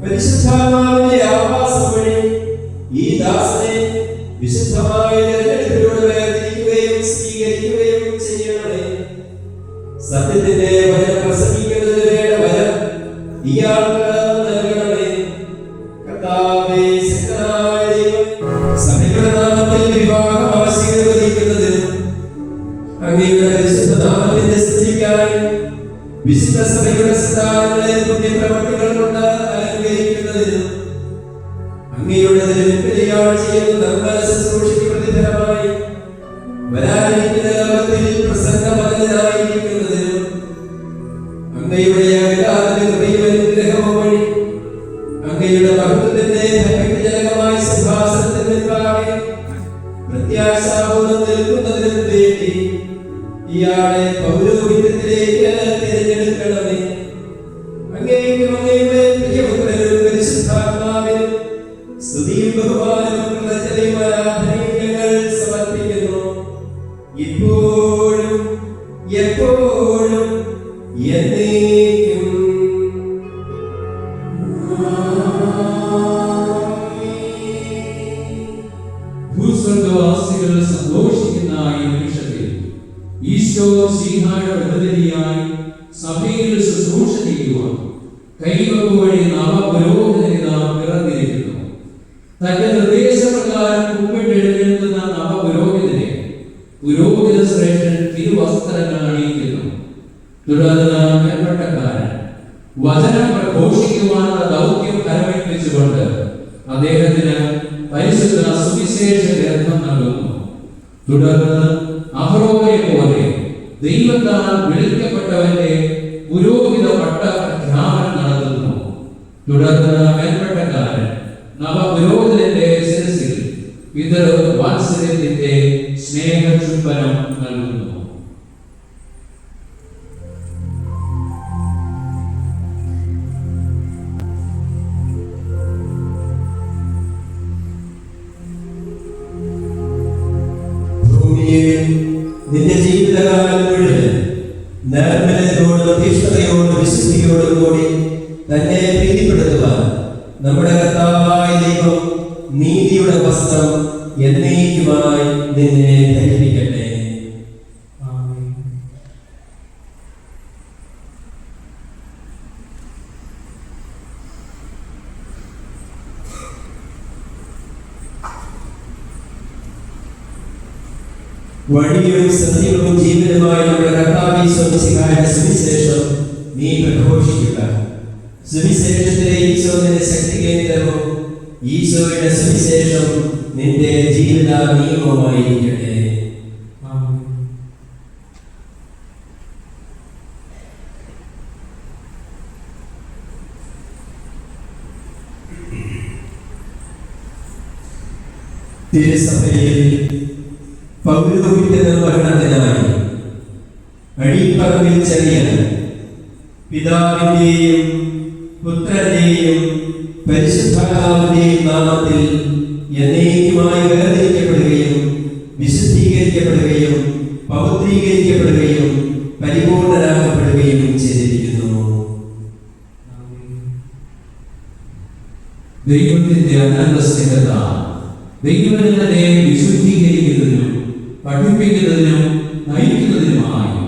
പരിശുദ്ധാത്മാവിന്റെ ആവാസം വഴി ഈ ദാസനെ വിശുദ്ധമായ തിരഞ്ഞെടുപ്പിലൂടെ വേർതിരിക്കുകയും സ്വീകരിക്കുകയും ചെയ്യണമേ. സത്യത്തിന്റെ വചനം പ്രസംഗിക്കുന്നതിന് വേണ്ട വരം ഇയാൾക്ക് നൽകണമേ. കർത്താവേ ശക്തനായ ദൈവമേ, സഭയുടെ നാമത്തിൽ വിവാഹം ആശീർവദിക്കുന്നതിനും അങ്ങയുടെ പരിശുദ്ധ വിശുദ്ധ സഭയുടെ സ്ഥാനങ്ങളെ പുണ്യപ്രവർത്തികൾ കൊണ്ട് അലങ്കരിക്കുന്നതിനും അങ്ങയുടെ ചെയ്യുന്ന നിർമ്മല ശുശ്രൂഷയ്ക്ക് പ്രതിഫലമായി വരാനിരിക്കുന്ന ലോകത്തിൽ പ്രസന്നപതനായിരിക്കുന്നതിനും അങ്ങയുടെ അകലാതെ കൃപയും അനുഗ്രഹവും വഴി അങ്ങയുടെ മഹത്വത്തിന്റെ ഭയജനകമായ സിംഹാസനത്തിൽ നിൽക്കാതെ പ്രത്യാശാബോധം നിൽക്കുന്നതിനും വേണ്ടി ഇയാളെ പൗരോഹിത്യത്തിലേക്ക് തിരഞ്ഞെടുക്കണമേ. അങ്ങേക്കും അങ്ങയുടെ പ്രിയപുത്രനും പരിശുദ്ധാത്മാവിനും സ്തുതിയും ബഹുമാനവും കൃതജ്ഞതയും ആരാധനയും ഞങ്ങൾ സമർപ്പിക്കുന്നു. ഇപ്പോഴും എപ്പോഴും എന്നേക്കും. ഈശോ ശ്രീഹായുടെ ബദലിയായി സഭയിൽ ശുശ്രൂഷ ചെയ്യുവാൻ കൈവപ്പ് വഴി നവപുരോഹിതനെ നാം പിറന്നിരിക്കുന്നു. തന്റെ നിർദ്ദേശപ്രകാരം കുമ്പിട്ടെഴുന്നേൽക്കുന്ന നവപുരോഹിതനെ പുരോഹിത ശ്രേഷ്ഠൻ തിരുവസ്ത്രങ്ങൾ അണിയിക്കുന്നു. തുടർന്ന് മേൽപ്പട്ടക്കാരൻ വചനം പ്രഘോഷിക്കുവാനുള്ള ദൗത്യം കരമേൽപ്പിച്ചുകൊണ്ട് അദ്ദേഹത്തിന് പരിശുദ്ധ സുവിശേഷ ഗ്രന്ഥം നൽകുന്നു. തുടർന്ന് അഹ്റോനെ പോലെ ദൈവത്താൽ വിളിക്കപ്പെട്ടവന്റെ പുരോഹിത പട്ട ധ്യാനം നടത്തുന്നു. തുടർന്ന് മേൽപ്പെട്ടക്കാരൻ നവപുരോഹിതന്റെ ശിരസിൽ പിതൃ വാത്സല്യത്തിന്റെ സ്നേഹചുംബനം നൽകുന്നു. നിർമ്മലതയോടും തീഷ്ണതയോടും വിശുദ്ധിയോടും കൂടി തന്നെ പ്രീതിപ്പെടുത്തുവാൻ നമ്മുടെ കർത്താവായ ദൈവം നീതിയുടെ വസ്ത്രം എന്നേക്കുമായി നിന്നെ ധരിപ്പിക്കട്ടെ. വഴിയും സത്യവും ജീവനുമായ നമ്മുടെ സുവിശേഷം നീ പ്രഘോഷിക്കുക. സുവിശേഷത്തിലെ ഈശോ നിന്റെ ശക്തി കേന്ദ്രവും ഈശോയുടെ സുവിശേഷം നിന്റെ ജീവിത നിയമമായിരിക്കട്ടെ തിരുസഭയിൽ പൗരോഹിത്യ നിർവഹണത്തിനായി അടിപ്പറമ്പിൽ ചെറിയ പിതാവിന്റെയും പുത്രന്റെയും പരിശുദ്ധാവിന്റെയും നാമത്തിൽ എന്നേക്കുമായി വേർതിരിക്കപ്പെടുകയും വിശുദ്ധീകരിക്കപ്പെടുകയും പൗത്രീകരിക്കപ്പെടുകയും പരിപൂർണരാക്കപ്പെടുകയും ചെയ്തിരിക്കുന്നു. ദൈവത്തിന്റെ അനന്തസ്ഥിരത സ്നേഹത ദൈവജനത്തെ വിശുദ്ധീകരിക്കുന്നതിനും പഠിപ്പിക്കുന്നതിനും നയിക്കുന്നതിനുമായി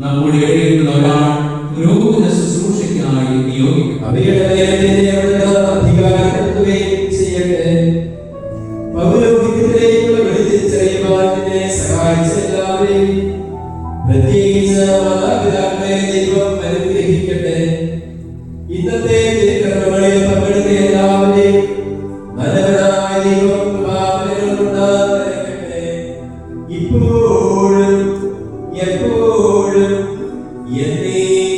നമ്മുടെ ഒരാൾ പുരോഗമന ശുശ്രൂഷയ്ക്കായി നിയോഗിക്കും അവയുടെ ഇപ്പോഴും എപ്പോഴും എന്നേക്കും